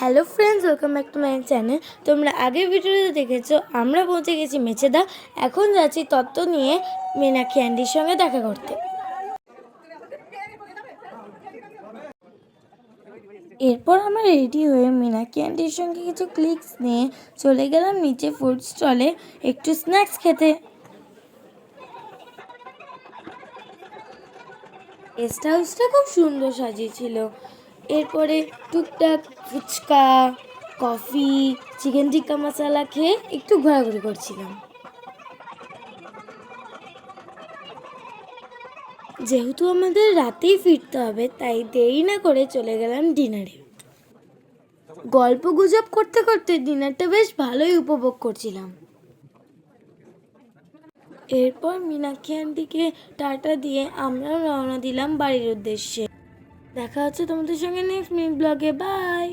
Hello friends, welcome back to my channel. তোমরা আগের ভিডিওতে দেখেছ, আমরা পৌঁছে গেছি মেচেদা এখন যাচ্ছি তত্ত্ব নিয়ে মীনাক্ষী অ্যান্ডির সঙ্গে দেখা করতে। এরপর আমরা রেডি হয়ে মীনাক্ষী আন্টির সঙ্গে কিছু ক্লিকস নিয়ে চলে গেলাম নিচে ফুড স্টলে একটু স্ন্যাক্স খেতে। গেস্ট হাউসটা খুব সুন্দর সাজিয়েছিল। এরপরে টুকটাক ফুচকা, কফি, চিকেন টিক্কা মশলা খেয়ে একটু ঘোরাঘুরি করছিলাম। যেহেতু আমাদের রাতেই ফিরতে হবে, তাই দেরি না করে চলে গেলাম ডিনারে। গল্প গুজব করতে করতে ডিনারটা বেশ ভালোই উপভোগ করছিলাম। এরপর মীনাক্ষী আন্টিকে টাটা দিয়ে আমরাও রওনা দিলাম বাড়ির উদ্দেশ্যে। দেখা হচ্ছে তোমাদের সঙ্গে নেক্সট মিনিট ব্লগে বাই